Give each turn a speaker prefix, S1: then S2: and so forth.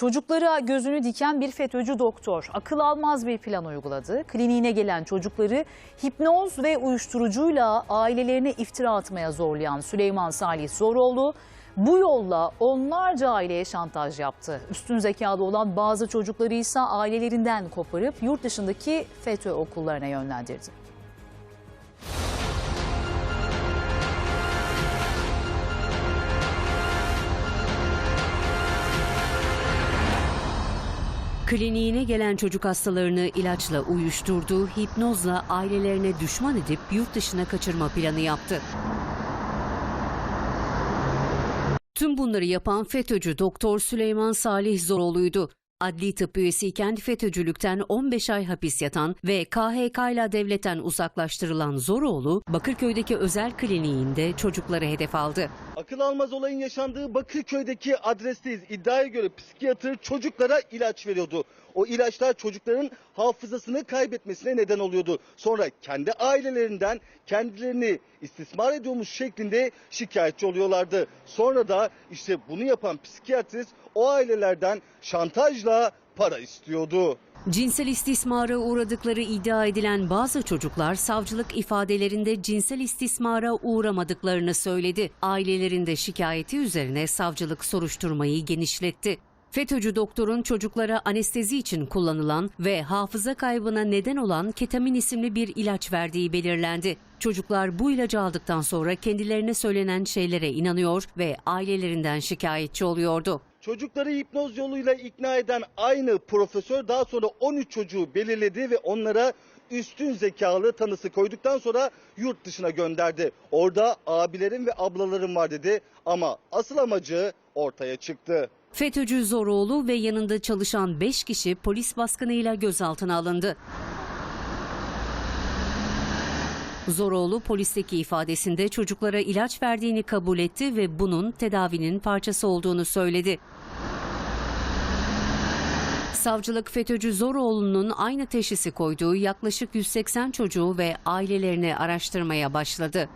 S1: Çocuklara gözünü diken bir FETÖ'cü doktor akıl almaz bir plan uyguladı. Kliniğine gelen çocukları hipnoz ve uyuşturucuyla ailelerine iftira atmaya zorlayan Süleyman Salih Zoroğlu bu yolla onlarca aileye şantaj yaptı. Üstün zekalı olan bazı çocukları ise ailelerinden koparıp yurt dışındaki FETÖ okullarına yönlendirdi.
S2: Kliniğine gelen çocuk hastalarını ilaçla uyuşturdu, hipnozla ailelerine düşman edip yurt dışına kaçırma planı yaptı. Tüm bunları yapan FETÖ'cü Doktor Süleyman Salih Zoroğlu'ydu. Adli tıp üyesiyken FETÖ'cülükten 15 ay hapis yatan ve KHK ile devletten uzaklaştırılan Zoroğlu, Bakırköy'deki özel kliniğinde çocukları hedef aldı.
S3: Akıl almaz olayın yaşandığı Bakırköy'deki adresteyiz. İddiaya göre psikiyatr çocuklara ilaç veriyordu. O ilaçlar çocukların hafızasını kaybetmesine neden oluyordu. Sonra kendi ailelerinden kendilerini istismar ediyormuş şeklinde şikayetçi oluyorlardı. Sonra da işte bunu yapan psikiyatrist o ailelerden şantajla para istiyordu.
S2: Cinsel istismara uğradıkları iddia edilen bazı çocuklar savcılık ifadelerinde cinsel istismara uğramadıklarını söyledi. Ailelerinde şikayeti üzerine savcılık soruşturmayı genişletti. FETÖ'cü doktorun çocuklara anestezi için kullanılan ve hafıza kaybına neden olan ketamin isimli bir ilaç verdiği belirlendi. Çocuklar bu ilacı aldıktan sonra kendilerine söylenen şeylere inanıyor ve ailelerinden şikayetçi oluyordu.
S3: Çocukları hipnoz yoluyla ikna eden aynı profesör daha sonra 13 çocuğu belirledi ve onlara üstün zekalı tanısı koyduktan sonra yurt dışına gönderdi. Orada abilerim ve ablalarım var dedi ama asıl amacı ortaya çıktı.
S2: FETÖ'cü Zoroğlu ve yanında çalışan 5 kişi polis baskınıyla gözaltına alındı. Zoroğlu polisteki ifadesinde çocuklara ilaç verdiğini kabul etti ve bunun tedavinin parçası olduğunu söyledi. Savcılık FETÖ'cü Zoroğlu'nun aynı teşhisi koyduğu yaklaşık 180 çocuğu ve ailelerini araştırmaya başladı.